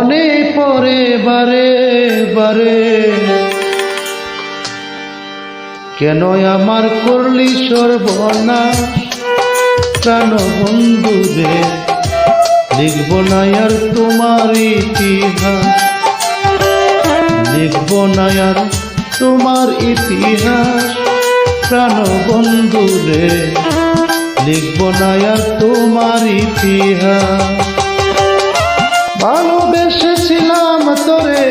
মনে পড়ে, বারে বারে। কেন আমার করলি সর্বনাশ? বন্ধু রে লিখব না আর তোমার ইতিহাস। লিখব না আর তোমার ইতিহাস। প্রাণ বন্ধু রে লিখব না আর তোমার ইতিহাস। ভালোবেসেছিলাম তোরে।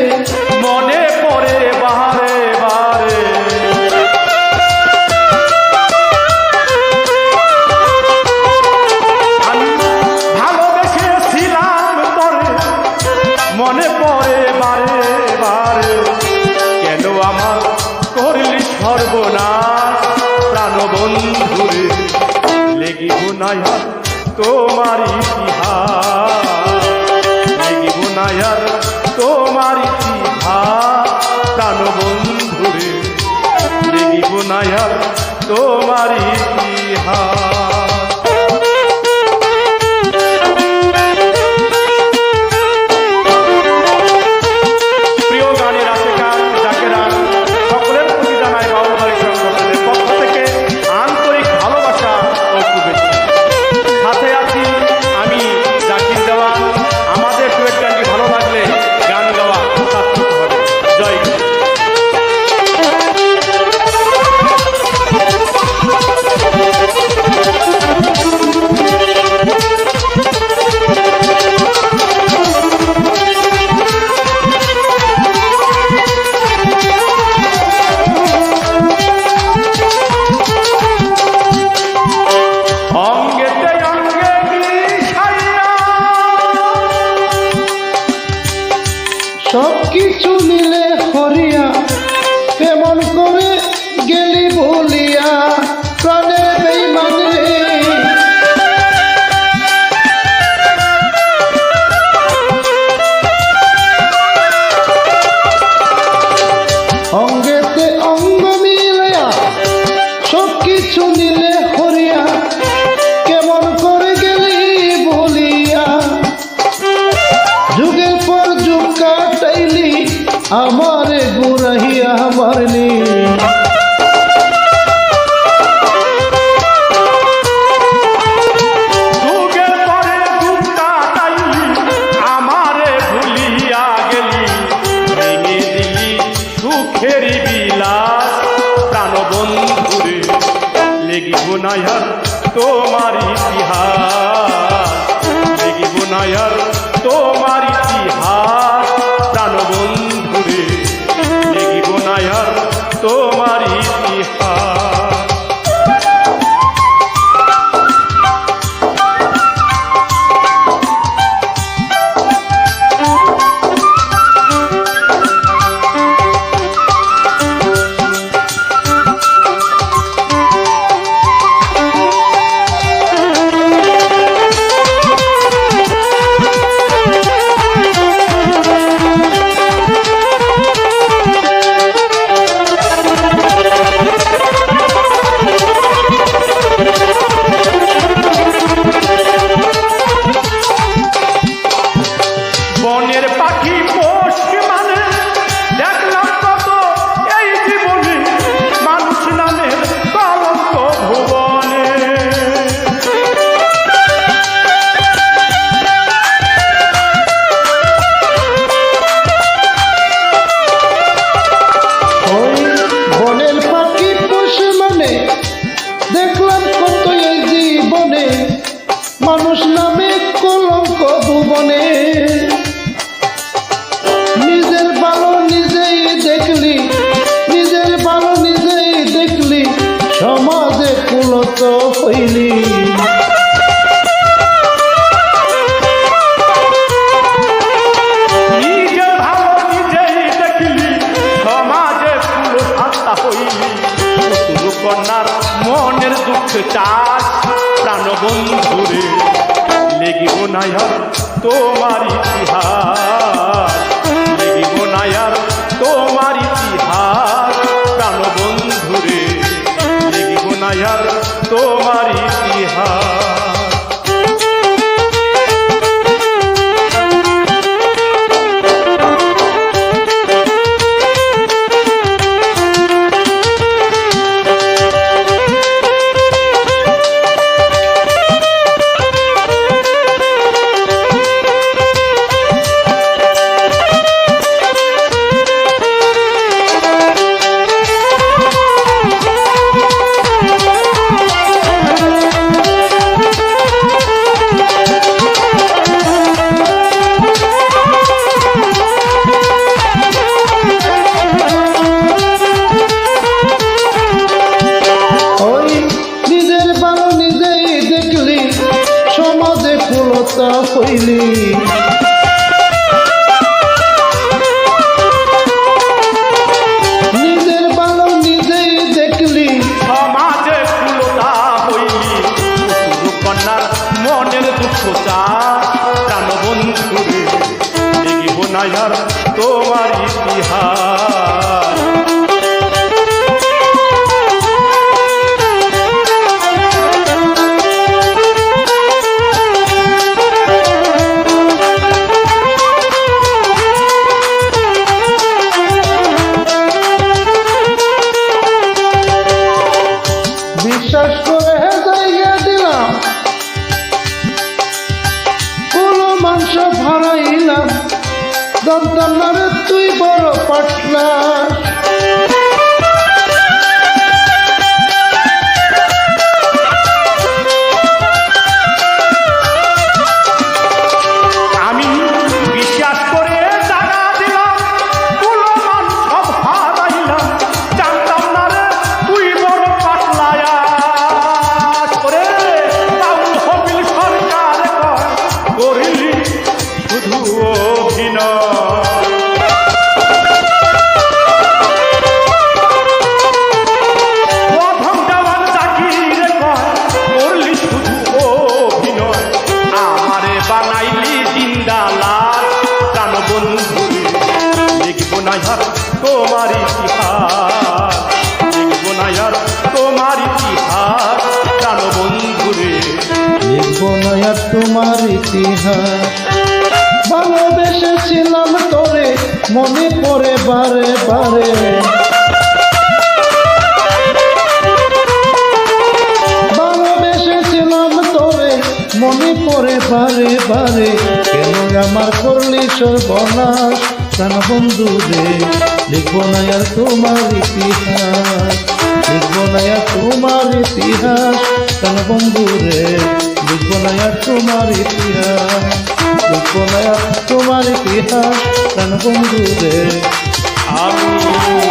মনে পড়ে বাহারে বারে ভালোবেসেছিলাম তোরে। মনে পড়ে বারে বারে কেন আমার করলি সর্বনাশ? প্রাণ বন্ধুরে লেগিব না আর তোমার ইতিহাস। লেগিব না আর তোমার ইতিহাস প্রাণ বন্ধুরে লেগিব যুগের পর যুগ কাটাইলি আমারে কাটাইলি আমারে গেলি। ভেঙে দিলি কন্যার মনের দুঃখ চাষ, প্রাণবন্ধুরে, লেগিব নায়ার তোমার ইতিহাস। লেগিব নায়ার তোমার ইতিহাস, প্রাণবন্ধুরে, লেগিব নায়ার তোমারই লিখব না আর তোমার ইতিহাস। ভালোবেসেছিলাম তোরে, মনে পড়ে বারে বারে। মনে পড়ে বারে বারে। কেন আমার করলি সর্বনাশ? প্রাণ বন্ধু রে, লিখব না আর তোমার ইতিহাস। লিখব নায়া তোমার ইতিহাস। কেন বন্ধু রে লিখব নায়া তোমার ইতিহাস। লিখব নায়া তোমার ইতিহাস। কেন বন্ধু রে আমি